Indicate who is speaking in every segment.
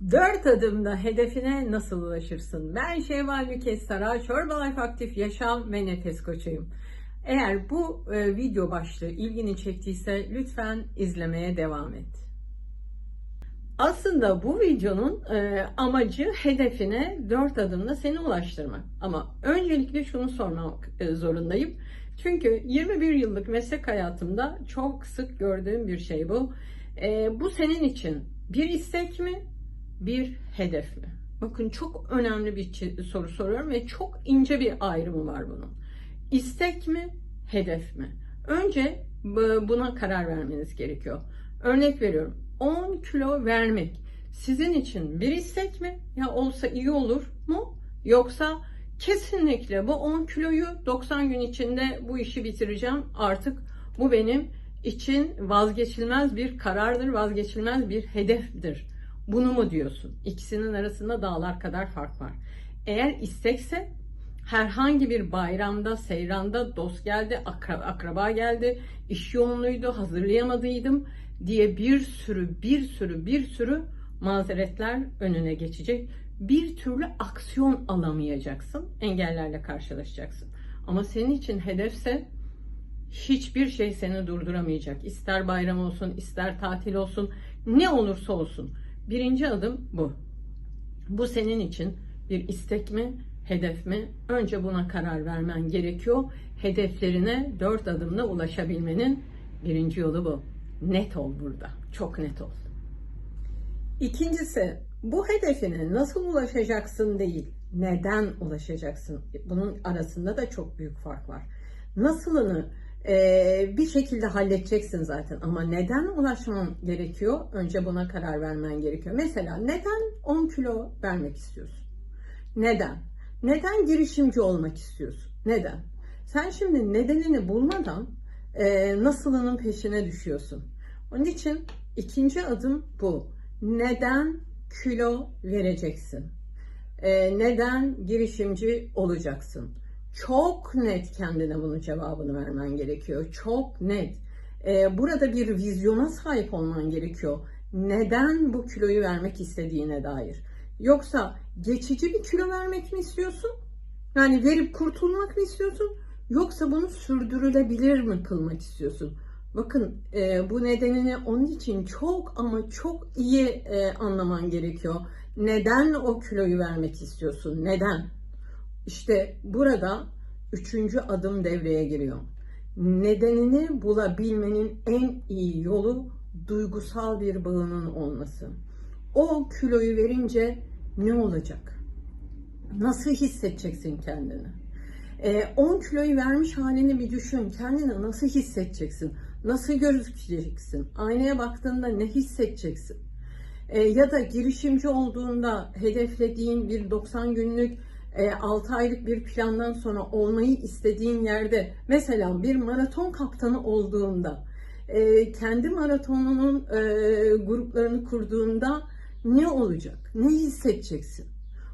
Speaker 1: Dört adımda hedefine nasıl ulaşırsın? Ben Şevval Nükes Saraç, Herbalife Aktif Yaşam ve Nefes Koçuyum. Eğer bu e, video başlığı ilgini çektiyse lütfen izlemeye devam et. Aslında bu videonun e, amacı hedefine dört adımda seni ulaştırmak. Ama öncelikle şunu sormak e, zorundayım. Çünkü 21 yıllık meslek hayatımda çok sık gördüğüm bir şey bu. E, bu senin için bir istek mi, bir hedef mi? Bakın çok önemli bir soru soruyorum ve çok ince bir ayrımı var bunun. İstek mi, hedef mi? Önce bu- buna karar vermeniz gerekiyor. Örnek veriyorum. 10 kilo vermek sizin için bir istek mi? Ya olsa iyi olur mu? Yoksa kesinlikle bu 10 kiloyu 90 gün içinde bu işi bitireceğim. Artık bu benim için vazgeçilmez bir karardır, vazgeçilmez bir hedeftir. Bunu mu diyorsun? İkisinin arasında dağlar kadar fark var. Eğer istekse herhangi bir bayramda, seyranda dost geldi, akra- akraba geldi, iş yoğunluğuydu, hazırlayamadıydım diye bir sürü, bir sürü, bir sürü mazeretler önüne geçecek. Bir türlü aksiyon alamayacaksın, engellerle karşılaşacaksın. Ama senin için hedefse hiçbir şey seni durduramayacak. İster bayram olsun, ister tatil olsun, ne olursa olsun. Birinci adım bu. Bu senin için bir istek mi, hedef mi? Önce buna karar vermen gerekiyor. Hedeflerine dört adımla ulaşabilmenin birinci yolu bu. Net ol burada. Çok net ol. İkincisi, bu hedefine nasıl ulaşacaksın değil, neden ulaşacaksın? Bunun arasında da çok büyük fark var. Nasılını eee, bir şekilde halledeceksin zaten ama neden ulaşman gerekiyor? Önce buna karar vermen gerekiyor. Mesela neden 10 kilo vermek istiyorsun? Neden? Neden girişimci olmak istiyorsun? Neden? Sen şimdi nedenini bulmadan eee nasılının peşine düşüyorsun. Onun için ikinci adım bu. Neden kilo vereceksin? Eee, neden girişimci olacaksın? Çok net kendine bunun cevabını vermen gerekiyor. Çok net. Eee, burada bir vizyona sahip olman gerekiyor. Neden bu kiloyu vermek istediğine dair. Yoksa geçici bir kilo vermek mi istiyorsun? Yani verip kurtulmak mı istiyorsun? Yoksa bunu sürdürülebilir mi kılmak istiyorsun? Bakın e, bu nedenini onun için çok ama çok iyi e, anlaman gerekiyor. Neden o kiloyu vermek istiyorsun? Neden? İşte burada üçüncü adım devreye giriyor. Nedenini bulabilmenin en iyi yolu duygusal bir bağının olması. O kiloyu verince ne olacak? Nasıl hissedeceksin kendini? Ee, 10 kiloyu vermiş halini bir düşün. Kendini nasıl hissedeceksin? Nasıl gözükeceksin? Aynaya baktığında ne hissedeceksin? Ee, ya da girişimci olduğunda hedeflediğin bir 90 günlük e, 6 aylık bir plandan sonra olmayı istediğin yerde mesela bir maraton kaptanı olduğunda e, kendi maratonunun e, gruplarını kurduğunda ne olacak? Ne hissedeceksin?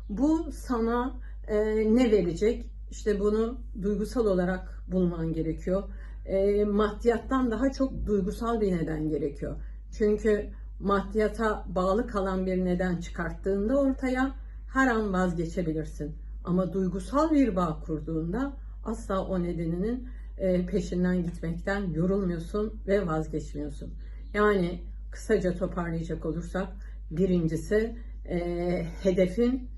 Speaker 1: Bu sana e, ne verecek? İşte bunu duygusal olarak bulman gerekiyor. E, maddiyattan daha çok duygusal bir neden gerekiyor. Çünkü maddiyata bağlı kalan bir neden çıkarttığında ortaya her an vazgeçebilirsin. Ama duygusal bir bağ kurduğunda asla o nedeninin e, peşinden gitmekten yorulmuyorsun ve vazgeçmiyorsun. Yani kısaca toparlayacak olursak birincisi e, hedefin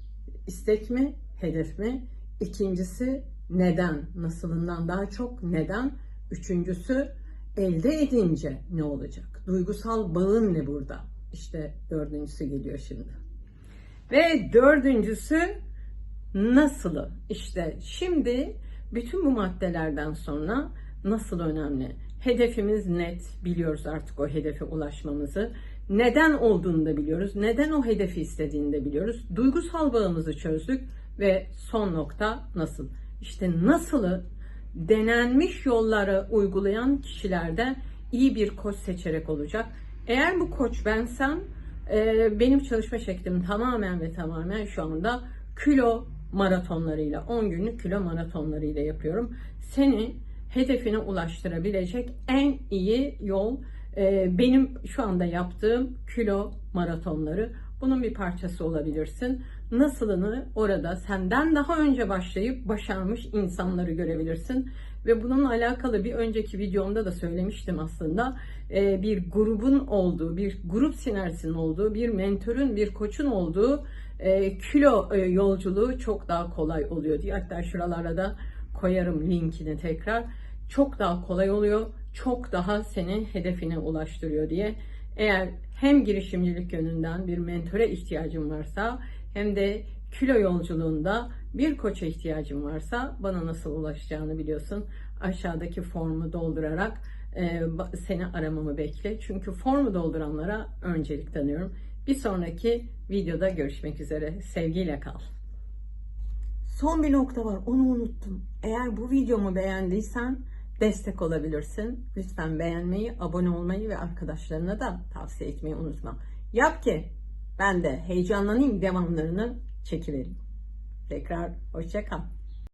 Speaker 1: istek mi, hedef mi? İkincisi neden, nasılından daha çok neden? Üçüncüsü elde edince ne olacak? Duygusal bağın ne burada? İşte dördüncüsü geliyor şimdi. Ve dördüncüsü nasılı? İşte şimdi bütün bu maddelerden sonra nasıl önemli? Hedefimiz net, biliyoruz artık o hedefe ulaşmamızı. Neden olduğunu da biliyoruz. Neden o hedefi istediğini de biliyoruz. Duygusal bağımızı çözdük ve son nokta nasıl? İşte nasılı denenmiş yolları uygulayan kişilerde iyi bir koç seçerek olacak. Eğer bu koç bensem e, benim çalışma şeklim tamamen ve tamamen şu anda kilo maratonlarıyla 10 günlük kilo maratonlarıyla yapıyorum. Seni hedefine ulaştırabilecek en iyi yol e, benim şu anda yaptığım kilo maratonları bunun bir parçası olabilirsin. Nasılını orada senden daha önce başlayıp başarmış insanları görebilirsin. Ve bununla alakalı bir önceki videomda da söylemiştim aslında. E, bir grubun olduğu, bir grup sinersinin olduğu, bir mentörün, bir koçun olduğu e, kilo e, yolculuğu çok daha kolay oluyor diye. Hatta şuralara da koyarım linkini tekrar. Çok daha kolay oluyor, çok daha seni hedefine ulaştırıyor diye. Eğer hem girişimcilik yönünden bir mentöre ihtiyacın varsa hem de kilo yolculuğunda bir koça ihtiyacın varsa bana nasıl ulaşacağını biliyorsun. Aşağıdaki formu doldurarak e, seni aramamı bekle. Çünkü formu dolduranlara öncelik tanıyorum. Bir sonraki videoda görüşmek üzere. Sevgiyle kal. Son bir nokta var. Onu unuttum. Eğer bu videomu beğendiysen destek olabilirsin. Lütfen beğenmeyi, abone olmayı ve arkadaşlarına da tavsiye etmeyi unutma. Yap ki ben de heyecanlanayım devamlarını çekiverim. Tekrar hoşça kal.